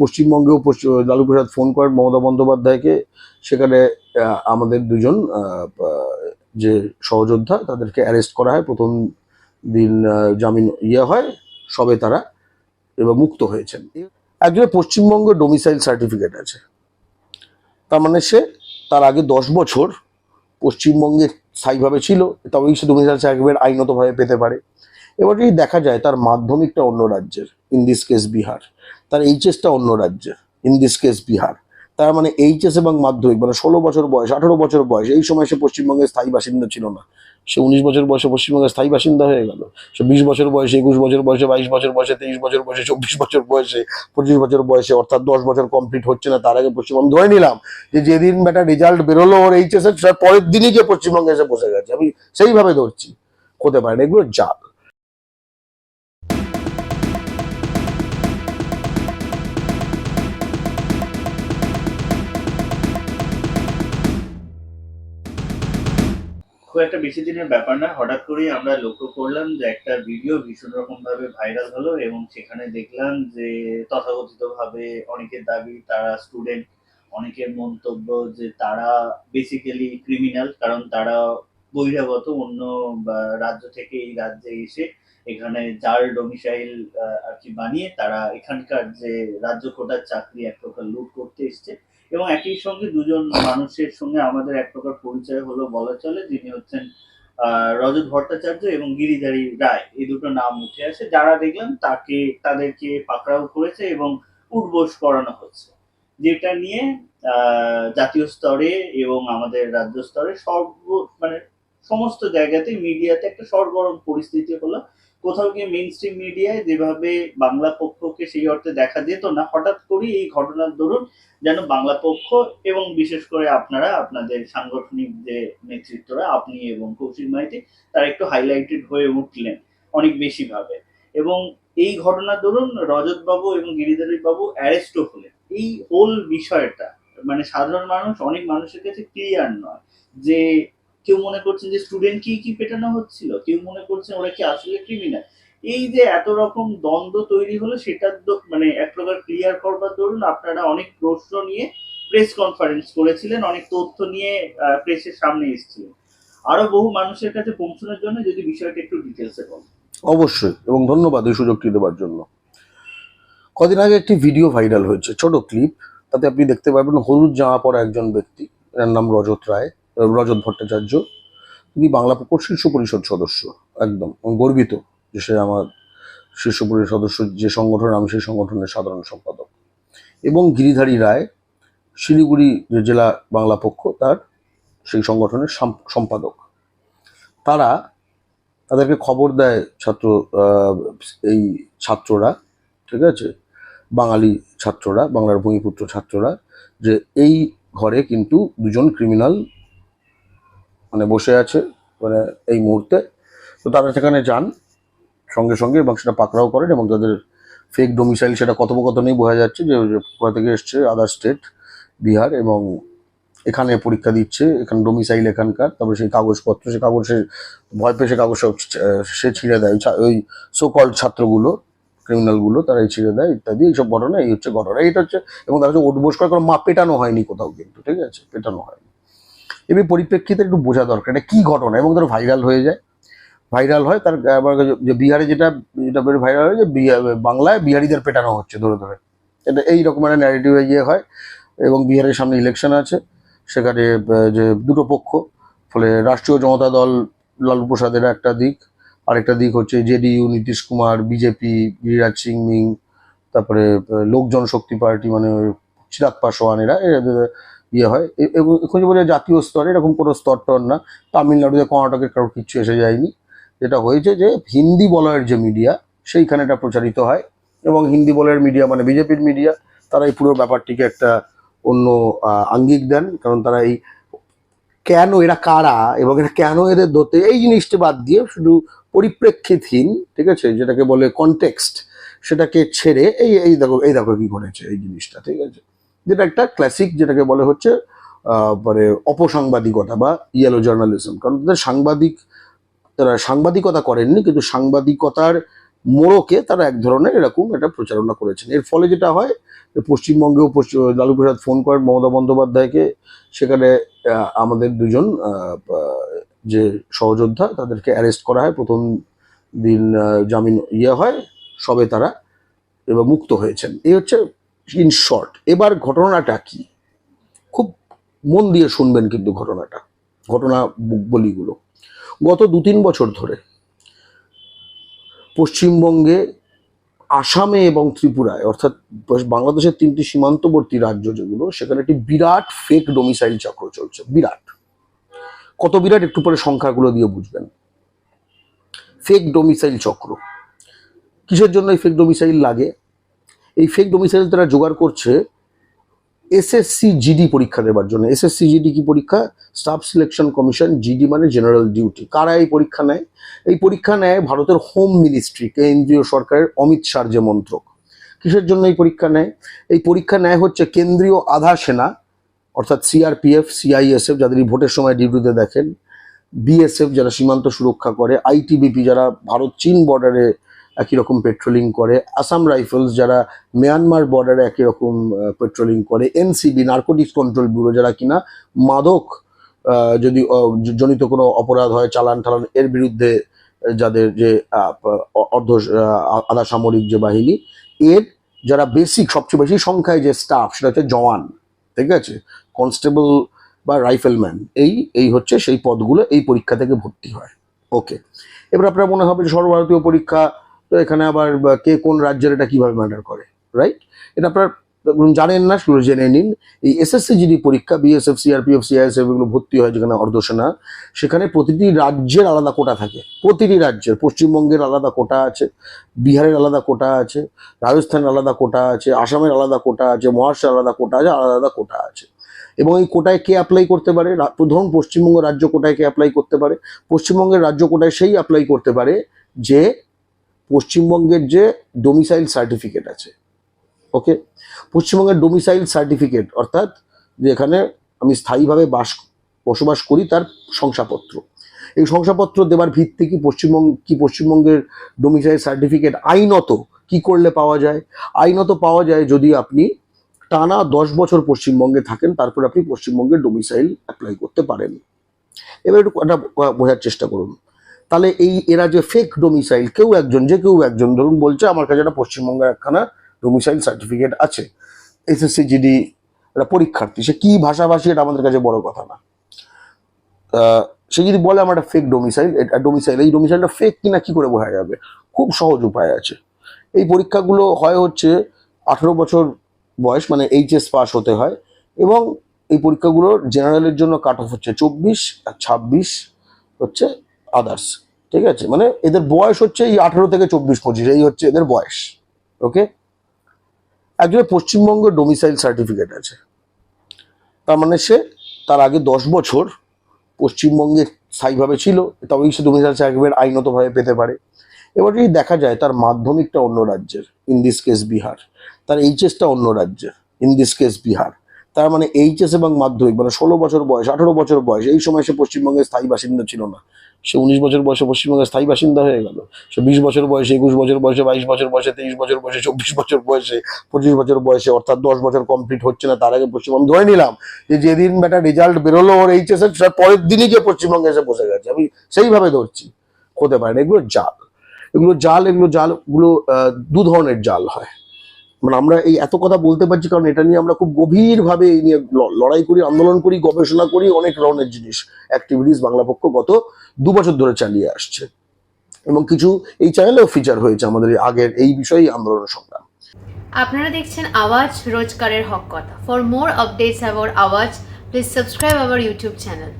পশ্চিমবঙ্গেও পশ্চিম লালু প্রসাদ phone করেন মমতা বন্দ্যোপাধ্যায়কে, সেখানে আমাদের দুজন যে সহযোদ্ধা, তাদেরকে অ্যারেস্ট করা হয়। প্রথম দিন জামিন ইয়ে হয়, সবে তারা এবার মুক্ত হয়েছেন। একজনের পশ্চিমবঙ্গ ডোমিসাইল সার্টিফিকেট আছে। তার মানে সে, তার আগে দশ বছর পশ্চিমবঙ্গে স্থায়ীভাবে ছিল, তবেই সে ডোমিসাইল একবার আইনতভাবে পেতে পারে। এবার যদি দেখা যায়, তার মাধ্যমিকটা অন্য রাজ্যের ইন দিস কেস বিহার। তার এইচএসটা অন্য রাজ্যের ইন দিস কেস বিহার। তার মানে এইচএস এবং মাধ্যমিক মানে ষোলো বছর বয়স, আঠারো বছর বয়স, এই সময় সে পশ্চিমবঙ্গের স্থায়ী বাসিন্দা ছিল না। সে উনিশ বছর বয়সে পশ্চিমবঙ্গের স্থায়ী বাসিন্দা হয়ে গেল। সে বিশ বছর বয়সে, একুশ বছর বয়সে, বাইশ বছর বয়সে, তেইশ বছর বয়সে, চব্বিশ বছর বয়সে, পঁচিশ বছর বয়সে, অর্থাৎ দশ বছর কমপ্লিট হচ্ছে না, তার আগে পশ্চিমবঙ্গ ধরে নিলাম যে যেদিন বেটা রেজাল্ট বেরোলো ওর এইচএস এর পরের দিনই গিয়ে পশ্চিমবঙ্গে এসে বসে গেছে। আমি সেইভাবে ধরছি। হতে পারে না, এগুলো জাল খুব একটা বেশি দিনের ব্যাপার না হঠাৎ করেই আমরা লক্ষ্য করলাম যে একটা ভিডিও ভীষণ রকম ভাবে ভাইরাল হলো এবং সেখানে দেখলাম যে তথাকথিত ভাবে অনেকের দাবি, তারা স্টুডেন্ট অনেকের মন্তব্য যে তারা বেসিক্যালি ক্রিমিনাল কারণ তারা বহিরাগত অন্য রাজ্য থেকে এই রাজ্যে এসে এখানে জাল ডোমিসাইল আর কি বানিয়ে তারা এখানকার যে রাজ্য কোটার চাকরি এক প্রকার লুট করতে এসছে। এবং একই সঙ্গে দুজন মানুষের সঙ্গে আমাদের এক প্রকার পরিচয় হলো বলা চলে, যিনি হচ্ছেন রজত ভট্টাচার্য এবং গিরিধারী রায়। এই দুটো নাম উঠে আসে। যারা দেখলাম তাকে, তাদেরকে পাকড়াও করেছে এবং উঠবোস করানো হচ্ছে। যেটা নিয়ে জাতীয় স্তরে এবং আমাদের রাজ্য স্তরে সর্ব মানে সমস্ত জায়গাতে মিডিয়াতে একটা সরগরম পরিস্থিতি হলো। কোথাও গিয়ে মেইন স্ট্রিম মিডিয়ায় যেভাবে বাংলা পক্ষকে সেই অর্থে দেখা যেত না, হঠাৎ করেই এই ঘটনার দরুন যেন বাংলা পক্ষ এবং বিশেষ করে আপনারা, আপনাদের সাংগঠনিক যে নেতৃত্বরা, আপনি এবং কৌশিক মাইতি, তারা একটু হাইলাইটেড হয়ে উঠলেন অনেক বেশি ভাবে। এবং এই ঘটনার দরুন রজত বাবু এবং গিরিধারী বাবু অ্যারেস্টও হলেন। এই হোল বিষয়টা মানে সাধারণ মানুষ, অনেক মানুষের কাছে ক্লিয়ার নয় যে কেউ মনে করছেন যে স্টুডেন্টকেই কি কি পেটানো হচ্ছিল? কেউ মনে করছেন ওরা কি আসলে ক্রিমিনাল এই যে এত রকম দ্বন্দ্ব তৈরি হলো, সেটার মানে এক প্রকার ক্লিয়ার করবার দরুন আপনারা অনেক প্রশ্ন নিয়ে প্রেস কনফারেন্স করেছিলেন, অনেক তথ্য নিয়ে প্রেসের সামনে এসেছিলেন। আরও বহু মানুষের কাছে পৌঁছানোর জন্য যদি বিষয়টা একটু ডিটেলসে বলেন। অবশ্যই, এবং ধন্যবাদ এই সুযোগটি দেওয়ার জন্য। কদিন আগে একটি ভিডিও ভাইরাল হয়েছে, ছোট ক্লিপ তাতে আপনি দেখতে পাবেন হলুদ জামা পরা একজন ব্যক্তি, এর নাম রজত রায়। রজত ভট্টাচার্য, তিনি বাংলা পক্ষ শীর্ষ পরিষদ সদস্য, একদম গর্বিত যে সে আমার শীর্ষ পরিষদ সদস্য, যে সংগঠন, আমি সেই সংগঠনের সাধারণ সম্পাদক। এবং গিরিধারী রায়, শিলিগুড়ি জেলা বাংলা পক্ষ, তার সেই সংগঠনের সম্পাদক। তারা তাদেরকে খবর দেয় ছাত্র এই ছাত্ররা, ঠিক আছে? বাঙালি ছাত্ররা, বাংলার ভূমিপুত্র ছাত্ররা, যে এই ঘরে কিন্তু দুজন ক্রিমিনাল মানে বসে আছে মানে এই মুহূর্তে। তো তারা সেখানে যান, সঙ্গে সঙ্গে, এবং সেটা পাকড়াও করেন, এবং তাদের ফেক ডোমিসাইল সেটা কথোপকথনেই বোঝা যাচ্ছে যে কোথা থেকে এসছে আদার স্টেট বিহার, এবং এখানে পরীক্ষা দিচ্ছে, এখানে ডোমিসাইল এখানকার, তারপরে সেই কাগজপত্র, সে কাগজে ভয় পেয়ে সে কাগজ সে ছিঁড়ে দেয়। ওই ওই সোকল ছাত্রগুলো ক্রিমিনালগুলো তারা এই ছিঁড়ে দেয়, ইত্যাদি, এইসব ঘটনা, এই হচ্ছে ঘটনা। এইটা হচ্ছে, এবং তারা হচ্ছে উঠবোস করে, কোনো মা পেটানো হয়নি কোথাও কিন্তু, ঠিক আছে? পেটানো হয়নি। এবার পরিপ্রেক্ষিতে একটু বোঝা দরকার। এটা কী ঘটনা? এবং তার ভাইরাল হয়ে যায়। ভাইরাল হয়, তার যে বিহারে যেটা যেটা ভাইরাল হয় যে বাংলায় বিহারিদের পেটানো হচ্ছে ধরে ধরে। এটা এই রকম একটা ন্যারেটিভে গিয়ে হয়, এবং বিহারের সামনে ইলেকশন আছে। সেখানে যে দুটো পক্ষ, ফলে রাষ্ট্রীয় জনতা দল লালু প্রসাদের একটা দিক, আরেকটা দিক হচ্ছে জেডিইউ, নীতিশ কুমার, বিজেপি, গিরিরাজ সিং, মিং, তারপরে লোক জনশক্তি পার্টি মানে চিরাগ পাসওয়ান এরা ইয়ে হয়। এখন বলে জাতীয় স্তরে এরকম কোনো স্তর টর না। তামিলনাড়ুতে কর্ণাটকের কারোর কিচ্ছু এসে যায়নি। যেটা হয়েছে যে হিন্দি বলয়ের যে মিডিয়া, সেইখানে এটা প্রচারিত হয় এবং হিন্দি বলয়ের মিডিয়া মানে বিজেপির মিডিয়া, তারা এই পুরো ব্যাপারটিকে একটা অন্য আঙ্গিক দেন। কারণ তারা এই কেন এরা কারা এবং এটা কেন এদের ধরতে এই জিনিসটা বাদ দিয়ে শুধু পরিপ্রেক্ষিতহীন, ঠিক আছে? যেটাকে বলে কনটেক্সট সেটাকে ছেড়ে এই এই দেখো এই দেখো কি ঘটেছে এই জিনিসটা, ঠিক আছে? যেটা একটা ক্লাসিক যেটাকে বলে হচ্ছে মানে অপসাংবাদিকতা বা ইয়েলো জার্নালিজম কারণ তাদের সাংবাদিক, তারা সাংবাদিকতা করেননি, কিন্তু সাংবাদিকতার মোড়কে তারা এক ধরনের এরকম একটা প্রচারণা করেছেন। এর ফলে যেটা হয় পশ্চিমবঙ্গেও পশ্চিম লালু প্রসাদ ফোন করেন মমতা বন্দ্যোপাধ্যায়কে, সেখানে আমাদের দুজন যে সহযোদ্ধা, তাদেরকে অ্যারেস্ট করা হয়। প্রথম দিন জামিন ইয়ে হয়, সবে তারা এবার মুক্ত হয়েছেন। এই হচ্ছে ইন শর্ট, এবার ঘটনাটা কি? খুব মন দিয়ে শুনবেন কিন্তু ঘটনাটা, ঘটনা বলিগুলো। গত দু তিন বছর ধরে পশ্চিমবঙ্গে, আসামে এবং ত্রিপুরায়, অর্থাৎ বাংলাদেশের তিনটি সীমান্তবর্তী রাজ্য যেগুলো, সেখানে একটি বিরাট ফেক ডোমিসাইল চক্র চলছে, বিরাট। কত বিরাট একটু পরে সংখ্যাগুলো দিয়ে বুঝবেন। ফেক ডোমিসাইল চক্র। কিসের জন্য এই ফেক ডোমিসাইল লাগে? এই ফেক ডোমিসাইল তারা জোগাড় করছে এসএসসি জিডি পরীক্ষা দেওয়ার জন্য। এসএসসি জিডি কি পরীক্ষা? স্টাফ সিলেকশন কমিশন জিডি মানে জেনারেল ডিউটি কারা এই পরীক্ষা নেয়? এই পরীক্ষা নেয় ভারতের হোম মিনিস্ট্রি কেন্দ্রীয় সরকারের অমিত শাহর যে মন্ত্রক। কিসের জন্য এই পরীক্ষা নেয়? এই পরীক্ষা নেয় হচ্ছে কেন্দ্রীয় আধা সেনা, অর্থাৎ সিআরপিএফ সিআইএসএফ যাদের ভোটের সময় ডিউটিতে দেখেন বিএসএফ যারা সীমান্ত সুরক্ষা করে আইটিবিপি যারা ভারত চীন বর্ডারে একই রকম পেট্রোলিং করে। আসাম রাইফেলস যারা মিয়ানমার বর্ডারে একই রকম পেট্রোলিং করে। এনসিবি নার্কোটিক্স কন্ট্রোল ব্যুরো যারা কিনা মাদক যদি জনিত কোনো অপরাধ হয়, চালান টালান, এর বিরুদ্ধে যাদের যে অর্ধ আধা সামরিক যে বাহিনী, এর যারা বেসিক সবচেয়ে বেশি সংখ্যায় যে স্টাফ সেটা হচ্ছে জওয়ান, ঠিক আছে? কনস্টেবল বা রাইফেলম্যান এই এই হচ্ছে সেই পদগুলো, এই পরীক্ষা থেকে ভর্তি হয়। ওকে এবার আপনার মনে হবে যে সর্বভারতীয় পরীক্ষা তো এখানে আবার কে কোন রাজ্যের এটা কীভাবে ম্যাটার করে রাইট এটা আপনার জানেন না সেগুলো জেনে নিন। এই এসএসসি জিডি পরীক্ষা বিএসএফ সিআরপিএফ সিআইএসএফ এগুলো ভর্তি হয় যেখানে অর্ধসেনা। সেখানে প্রতিটি রাজ্যের আলাদা কোটা থাকে। প্রতিটি রাজ্যের, পশ্চিমবঙ্গের আলাদা কোটা আছে, বিহারের আলাদা কোটা আছে, রাজস্থানের আলাদা কোটা আছে, আসামের আলাদা কোটা আছে, মহারাষ্ট্রের আলাদা কোটা আছে, আলাদা আলাদা কোটা আছে। এবং এই কোটায় কে অ্যাপ্লাই করতে পারে? ধরুন পশ্চিমবঙ্গ রাজ্য কোটায় কে অ্যাপ্লাই করতে পারে? পশ্চিমবঙ্গের রাজ্য কোটায় সেই অ্যাপ্লাই করতে পারে যে পশ্চিমবঙ্গের যে ডোমিসাইল সার্টিফিকেট আছে ওকে পশ্চিমবঙ্গের ডোমিসাইল সার্টিফিকেট অর্থাৎ যে এখানে আমি স্থায়ীভাবে বাস, বসবাস করি তার শংসাপত্র। এই শংসাপত্র দেওয়ার ভিত্তি কি পশ্চিমবঙ্গ, কি পশ্চিমবঙ্গের ডোমিসাইল সার্টিফিকেট আইনত কি করলে পাওয়া যায়? আইনত পাওয়া যায় যদি আপনি টানা দশ বছর পশ্চিমবঙ্গে থাকেন, তারপর আপনি পশ্চিমবঙ্গের ডোমিসাইল অ্যাপ্লাই করতে পারেন। এবার একটু একটা বোঝার চেষ্টা করুন। তাহলে এই এরা যে ফেক ডোমিসাইল কেউ একজন, যে কেউ একজন, ধরুন বলছে আমার কাছে একটা পশ্চিমবঙ্গের একখানা ডোমিসাইল সার্টিফিকেট আছে এসএসসি জিডি একটা পরীক্ষার্থী, সে কী ভাষাভাষী এটা আমাদের কাছে বড় কথা না। সে যদি বলে আমার একটা ফেক ডোমিসাইল ডোমিসাইল এই ডোমিসাইলটা ফেক কিনা কি করে বোঝা যাবে? খুব সহজ উপায় আছে। এই পরীক্ষাগুলো হয় হচ্ছে আঠেরো বছর বয়স মানে এইচএস পাস হতে হয়, এবং এই পরীক্ষাগুলোর জেনারেলের জন্য কাট অফ হচ্ছে চব্বিশ আর ছাব্বিশ হচ্ছে আদার্স ঠিক আছে? মানে এদের বয়স হচ্ছে এই আঠেরো থেকে চব্বিশ, পঁচিশ, এই হচ্ছে এদের বয়স ওকে একজনের পশ্চিমবঙ্গ ডোমিসাইল সার্টিফিকেট আছে। তার মানে সে তার আগে দশ বছর পশ্চিমবঙ্গে স্থায়ীভাবে ছিল, তবেই সে ডোমিসাইল সার্টিফিকেট আইনতভাবে পেতে পারে। এবার যদি দেখা যায় তার মাধ্যমিকটা অন্য রাজ্যের ইন দিস কেস বিহার। তার এইচএসটা অন্য রাজ্যের ইন দিস কেস বিহার। তার মানে এইচএস এবং মাধ্যমিক মানে ষোলো বছর বয়স, আঠারো বছর বয়স, এই সময় সে পশ্চিমবঙ্গের স্থায়ী বাসিন্দা ছিল না। সে উনিশ বছর বয়সে পশ্চিমবঙ্গের স্থায়ী বাসিন্দা হয়ে গেল। সে বিশ বছর বয়সে, একুশ বছর বয়সে, বাইশ বছর বয়সে, তেইশ বছর বয়সে, চব্বিশ বছর বয়সে, পঁচিশ বছর বয়সে, অর্থাৎ দশ বছর কমপ্লিট হচ্ছে না, তার আগে পশ্চিমবঙ্গ ধরে নিলাম যে যেদিন বেটা রেজাল্ট বেরোলো ওর এইচএস এর পরের দিনই গিয়ে পশ্চিমবঙ্গে এসে বসে গেছে। আমি সেইভাবে ধরছি। হতে পারে না, এগুলো জাল। এগুলো জাল, এগুলো জালগুলো দু ধরনের জাল হয়। মানে আমরা এই এত কথা বলতে পারছি কারণ এটা নিয়ে আমরা খুব গভীরভাবে এই নিয়ে লড়াই করি, আন্দোলন করি, গবেষণা করি, অনেক ধরনের জিনিস অ্যাক্টিভিটিস বাংলা পক্ষ গত দু বছর ধরে চালিয়ে আসছে। এবং কিছু এই চ্যানেলেও ফিচার হয়েছে আমাদের আগের এই বিষয়েই আন্দোলন সংগ্রাম। আপনারা দেখছেন আওয়াজ রোজকারের হক কথা। For more updates about Awaaz please subscribe our YouTube channel